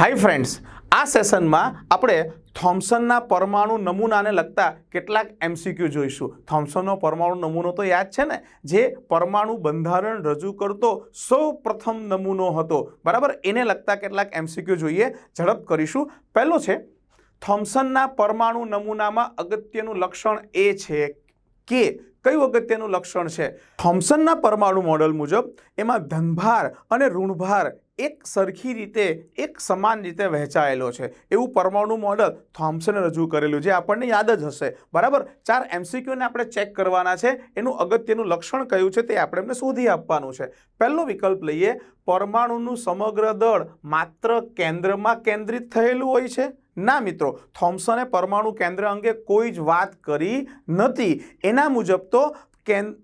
Hi friends, આ સેશનમાં આપણે થોમ્સનના પરમાણુ નમૂનાને લગતા કેટલાક એમસીક્યુ જોઈશું. થોમ્સનનો પરમાણુ નમૂનો તો યાદ છે ને? જે પરમાણુ બંધારણ રજૂ કરતો સૌ પ્રથમ નમૂનો હતો. બરાબર? એને લગતા કેટલાક એમસીક્યુ જોઈએ, ઝડપ કરીશું. પહેલો છે, થોમ્સનના પરમાણુ નમૂનામાં અગત્યનું લક્ષણ એ છે કે કયું અગત્યનું લક્ષણ છે? થોમ્સનના પરમાણુ મોડલ મુજબ એમાં ધનભાર અને ઋણભાર એક સરખી રીતે, એક સમાન રીતે વહેંચાયેલો છે. એવું પરમાણુ મોડલ થોમ્સને રજૂ કરેલું જે આપણને યાદ જ હશે. બરાબર? ચાર એમસીક્યુને આપણે ચેક કરવાના છે. એનું અગત્યનું લક્ષણ કયું છે તે આપણે એમને શોધી આપવાનું છે. પહેલો વિકલ્પ લઈએ, પરમાણુનું સમગ્ર દળ માત્ર કેન્દ્રમાં કેન્દ્રિત થયેલું હોય છે? ના મિત્રો, થોમ્સને પરમાણુ કેન્દ્ર અંગે કોઈ જ વાત કરી નથી. એના મુજબ તો કેન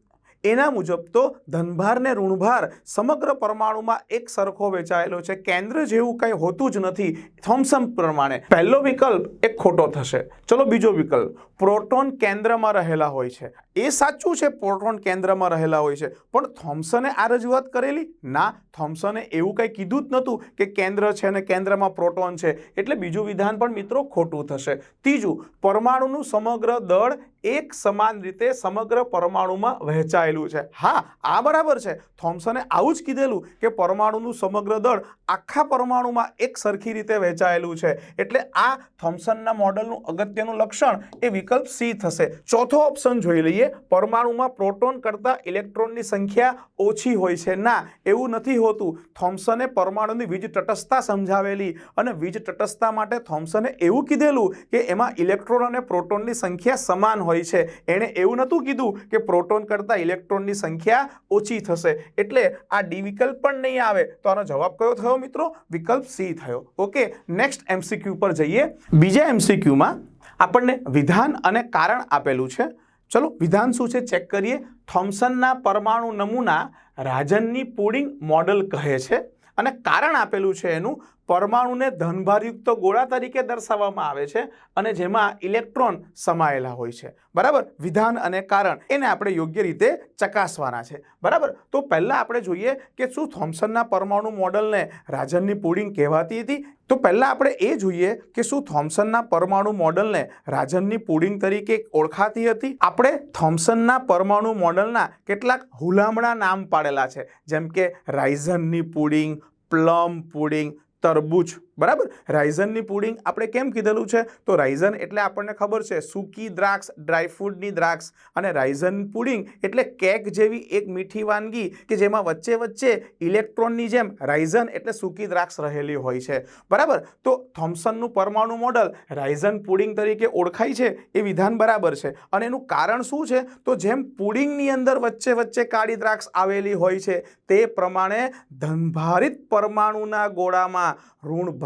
એના મુજબ તો ધનભાર ને ઋણભાર સમગ્ર પરમાણુમાં એક સરખો વેચાયેલો છે. કેન્દ્ર જેવું કંઈ હોતું જ નથી. થોમસમ પ્રમાણે. પહેલો વિકલ્પ એ ખોટો થશે. ચલો બીજો વિકલ્પ. પ્રોટોન કેન્દ્રમાં રહેલા હોય છે. એ સાચું છે, પ્રોટોન કેન્દ્રમાં રહેલા હોય છે. પણ થોમ્સને આ રજૂઆત કરેલી? ના, થોમ્સને એવું કંઈ કીધું જ નહોતું કે કેન્દ્ર છે ને કેન્દ્રમાં પ્રોટોન છે. એટલે બીજું વિધાન પણ, મિત્રો, ખોટું થશે. ત્રીજું, પરમાણુનું સમગ્ર દળ એક સમાન રીતે સમગ્ર પરમાણુમાં વહેંચાયેલું છે. હા, આ બરાબર છે. થોમ્સને આવું જ કીધેલું કે પરમાણુનું સમગ્ર દળ આખા પરમાણુમાં એક સરખી રીતે વહેંચાયેલું છે. એટલે આ થોમ્સનના મોડલનું અગત્યનું લક્ષણ એ વિકલ્પ સી થશે. ચોથો ઓપ્શન જોઈ લઈએ. પરમાણુમાં પ્રોટોન કરતાં ઇલેક્ટ્રોનની સંખ્યા ઓછી હોય છે. ના, એવું નથી હોતું. થોમ્સને પરમાણુની વીજ તટસ્થતા સમજાવેલી અને વીજ તટસ્થતા માટે થોમ્સને એવું કીધેલું કે એમાં ઇલેક્ટ્રોન અને પ્રોટોનની સંખ્યા સમાન હોય છે. એણે એવું નહોતું કીધું કે પ્રોટોન કરતાં ઇલેક્ટ્રોનની સંખ્યા ઓછી થશે. એટલે આ ડી વિકલ્પ પણ નહીં આવે. તો આનો જવાબ કયો થયો મિત્રો? વિકલ્પ સી થયો. ઓકે, નેક્સ્ટ એમસીક્યુ પર જઈએ. બીજા એમસીક્યુમાં આપણને વિધાન અને કારણ આપેલું છે. ચલો વિધાન શું છે ચેક કરીએ. થોમ્સનના પરમાણુ નમૂના રાજનની પુડિંગ મોડલ કહે છે અને કારણ આપેલું છે એનું પરમાણુને ધનભારયુક્ત ગોળા તરીકે દર્શાવવામાં આવે છે અને જેમાં ઇલેક્ટ્રોન સમાયેલા હોય છે. બરાબર? વિધાન અને કારણ એને આપણે યોગ્ય રીતે ચકાસવાના છે. બરાબર? તો પહેલાં આપણે જોઈએ કે શું થોમ્સનના પરમાણુ મોડલને રાજનની પુડિંગ કહેવાતી હતી? તો પહેલાં આપણે એ જોઈએ કે શું થોમ્સનના પરમાણુ મોડલને રાજનની પુડિંગ તરીકે ઓળખાતી હતી? આપણે થોમ્સનના પરમાણુ મોડલના કેટલાક હુલામણા નામ પાડેલા છે. જેમ કે રાઇઝનની પુડિંગ, પ્લમ પુડિંગ તરબૂચ બરાબર? રાઇઝનની પુડિંગ આપણે કેમ કીધેલું છે? તો રાઇઝન એટલે આપણને ખબર છે સૂકી દ્રાક્ષ ડ્રાયફ્રૂટની દ્રાક્ષ. અને રાઇઝન પુડિંગ એટલે કેક જેવી એક મીઠી વાનગી કે જેમાં વચ્ચે વચ્ચે ઇલેક્ટ્રોનની જેમ રાઇઝન એટલે સૂકી દ્રાક્ષ રહેલી હોય છે. બરાબર? તો થોમ્સનનું પરમાણુ મોડલ રાઇઝન પુડિંગ તરીકે ઓળખાય છે એ વિધાન બરાબર છે. અને એનું કારણ શું છે? તો જેમ પુડિંગની અંદર વચ્ચે વચ્ચે કાળી દ્રાક્ષ આવેલી હોય છે, તે પ્રમાણે ધનભારિત પરમાણુના ગોળામાં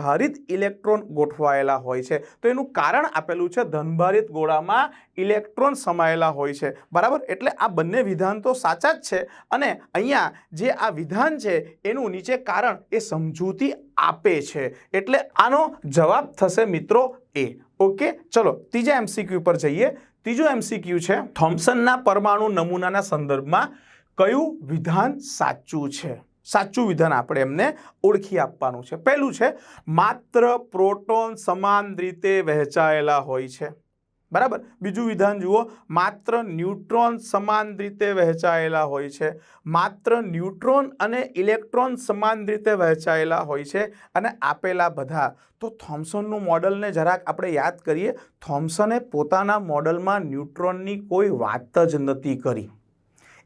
ઋણભારિત ઇલેક્ટ્રોન ગોઠવાયેલા હોય છે. તો એનું કારણ આપેલું છે ધનભારિત ગોળામાં ઇલેક્ટ્રોન સમાયેલા હોય છે. બરાબર? એટલે આ બંને વિધાન તો સાચા જ છે અને અહીંયા જે આ વિધાન છે એનું નીચે કારણ એ સમજૂતી આપે છે. એટલે આનો જવાબ થશે મિત્રો એ. ઓકે? ચલો, ત્રીજા એમસીક્યુ પર જઈએ. ત્રીજો એમસીક્યુ છે થોમ્સનના પરમાણુ નમૂનાના સંદર્ભમાં કયું વિધાન સાચું છે? સાચું વિધાન આપણે એમને ઓળખી આપવાનું છે. પહેલું છે, માત્ર પ્રોટોન સમાન રીતે વહેંચાયેલા હોય છે. બરાબર? બીજું વિધાન જુઓ, માત્ર ન્યુટ્રોન સમાન રીતે વહેંચાયેલા હોય છે. માત્ર ન્યુટ્રોન અને ઇલેક્ટ્રોન સમાન રીતે વહેંચાયેલા હોય છે અને આપેલા બધા. તો થોમ્સનનું મોડલને જરાક આપણે યાદ કરીએ. થોમ્સને પોતાના મોડલમાં ન્યુટ્રોનની કોઈ વાત જ નથી કરી.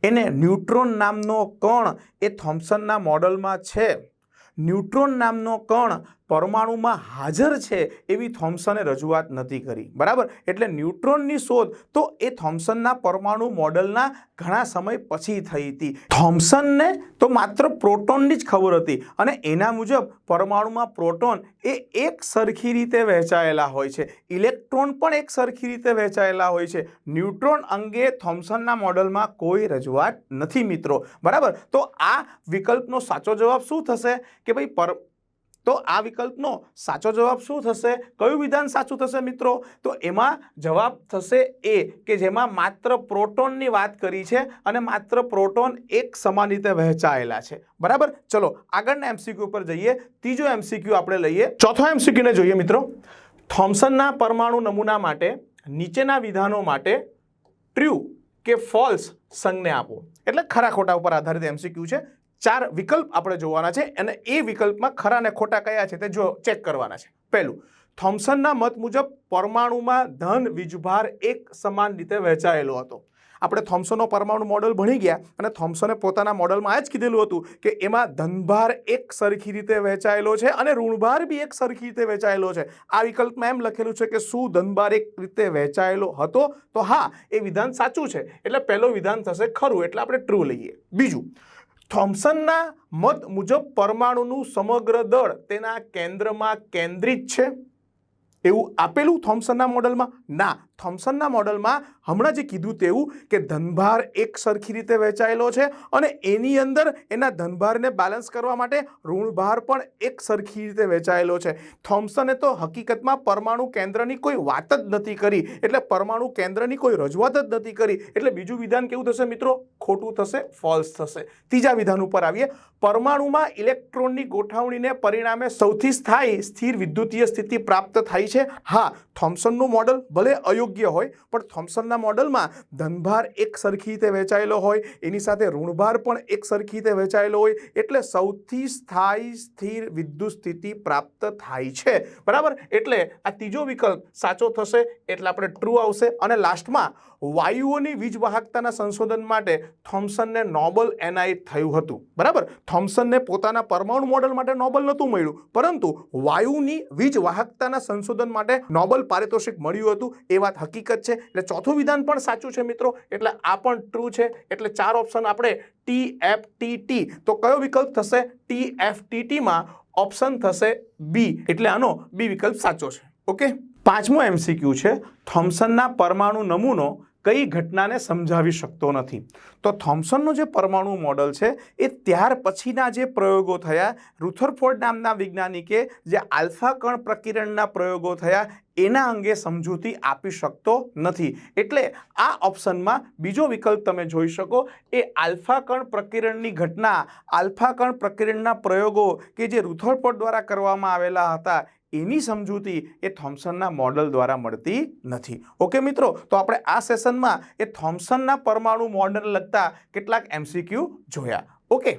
એને ન્યુટ્રોન નામનો કણ એ થોમ્સનના મોડલમાં છે. ન્યુટ્રોન નામનો કણ પરમાણુમાં હાજર છે એવી થોમ્સને રજૂઆત નથી કરી. બરાબર? એટલે ન્યુટ્રોનની શોધ તો એ થોમ્સનના પરમાણુ મોડલના ઘણા સમય પછી થઈ હતી. થોમ્સનને તો માત્ર પ્રોટોનની જ ખબર હતી અને એના મુજબ પરમાણુમાં પ્રોટોન એ એક સરખી રીતે વહેંચાયેલા હોય છે. ઇલેક્ટ્રોન પણ એક સરખી રીતે વહેંચાયેલા હોય છે. ન્યુટ્રોન અંગે થોમ્સનના મોડલમાં કોઈ રજૂઆત નથી, મિત્રો. બરાબર? તો આ વિકલ્પનો સાચો જવાબ શું થશે? કે ભાઈ પર તો આ વિકલ્પનો સાચો જવાબ શું થશે? કયું વિધાન સાચું થશે મિત્રો? તો એમાં જવાબ થશે એ કે જેમાં માત્ર પ્રોટોનની વાત કરી છે અને માત્ર પ્રોટોન એક સમાન રીતે વહેંચાયેલા છે. બરાબર? ચલો, આગળના એમસીક્યુ પર જઈએ. ત્રીજો એમસીક્યુ આપણે લઈએ. ચોથો એમસીક્યુને જોઈએ મિત્રો. થોમ્સનના પરમાણુ નમૂના માટે, નીચેના વિધાનો માટે ટ્રુ કે ફોલ્સ સંજ્ઞા આપો. એટલે ખરા ખોટા ઉપર આધારિત એમસીક્યુ છે. ચાર વિકલ્પ આપણે જોવાના છે અને એ વિકલ્પમાં ખરા અને ખોટા કયા છે તે જો ચેક કરવાના છે. પહેલું થોમ્સનના મત મુજબ પરમાણુમાં ધન, વીજભાર એક સમાન રીતે વહેંચાયેલો હતો. આપણે થોમ્સનનો પરમાણુ મોડલ ભણી ગયા અને થોમ્સને પોતાના મોડલમાં આ જ કીધેલું હતું કે એમાં ધનભાર એક સરખી રીતે વહેંચાયેલો છે અને ઋણભાર બી એક સરખી રીતે વહેંચાયેલો છે. આ વિકલ્પમાં એમ લખેલું છે કે શું ધનભાર એક રીતે વહેંચાયેલો હતો? તો હા, એ વિધાન સાચું છે. એટલે પહેલો વિધાન થશે ખરું, એટલે આપણે ટ્રુ લઈએ. બીજું થોમ્સનના મત મુજબ પરમાણુનું સમગ્ર દળ તેના કેન્દ્રમાં કેન્દ્રિત છે. એવું આપેલું થોમ્સનના મોડલમાં? ના. થોમ્સનના મોડલમાં હમણાં જે કીધું તેવું કે ધનભાર એક સરખી રીતે વહેંચાયેલો છે અને એની અંદર એના ધનભારને બેલેન્સ કરવા માટે ઋણભાર પણ એક સરખી રીતે વહેંચાયેલો છે. થોમ્સને તો હકીકતમાં પરમાણુ કેન્દ્રની કોઈ વાત જ નથી કરી, એટલે પરમાણુ કેન્દ્રની કોઈ રજૂઆત જ નથી કરી, એટલે બીજું વિધાન કેવું થશે મિત્રો? ખોટું થશે ફોલ્સ થશે. ત્રીજા વિધાન ઉપર આવીએ. પરમાણુમાં ઇલેક્ટ્રોનની ગોઠવણીને પરિણામે સૌથી સ્થાયી સ્થિર વિદ્યુતીય સ્થિતિ પ્રાપ્ત થાય છે. હા, થોમ્સનનું મોડલ ભલે અયોગ્ય હોય, પણ થોમ્સનના મોડલમાં ધનભાર એક સરખી રીતે વહેંચાયેલો હોય, એની સાથે ઋણભાર પણ એક સરખી રીતે વહેંચાયેલો હોય, એટલે સૌથી સ્થાયી સ્થિર વિદ્યુત સ્થિતિ પ્રાપ્ત થાય છે. બરાબર? એટલે આ ત્રીજો વિકલ્પ સાચો થશે, એટલે આપણે ટ્રુ આવશે, અને લાસ્ટમાં વાયુઓની વીજવાહકતાના સંશોધન માટે થોમ્સનને નોબલ એનાયત થયું હતું. બરાબર? થોમ્સનને પોતાના પરમાણુ મોડલ માટે નોબલ નહોતું મળ્યું, પરંતુ વાયુની વીજવાહકતાના સંશોધન માટે નોબલ પારિતોષિક મળ્યું હતું એ વાત હકીકત છે. એટલે ચોથું વિધાન પણ સાચું છે મિત્રો. એટલે આ પણ ટ્રુ છે. એટલે ચાર ઓપ્શન આપણે ટી એફ ટી ટી તો કયો વિકલ્પ થશે? ટી એફ ટી ટીમાં ઓપ્શન થશે બી એટલે આનો બી વિકલ્પ સાચો છે. ઓકે પાંચમો એમસીક્યુ છે, થોમ્સનના પરમાણુ નમૂનો કઈ ઘટનાને સમજાવી શકતો નથી. તો થોમ્સનનું જે પરમાણુ મોડલ છે, એ ત્યાર પછીના જે પ્રયોગો થયા, રુથરફોર્ડ નામના વૈજ્ઞાનિકે જે આલ્ફા કણ પ્રકિરણના પ્રયોગો થયા, એના અંગે સમજૂતી આપી શકતો નથી. એટલે આ ઓપ્શનમાં બીજો વિકલ્પ તમે જોઈ શકો, એ આલ્ફા કણ પ્રકિરણની ઘટના, આલ્ફા કણ પ્રકિરણના પ્રયોગો કે જે રુથરફોર્ડ દ્વારા કરવામાં આવેલા હતા એની સમજૂતી એ થોમ્સનના મોડલ દ્વારા મળતી નથી. ઓકે મિત્રો, તો આપણે આ સેશનમાં એ થોમ્સનના પરમાણુ મોડલ લગતા કેટલાક એમસીક્યુ જોયા. ઓકે?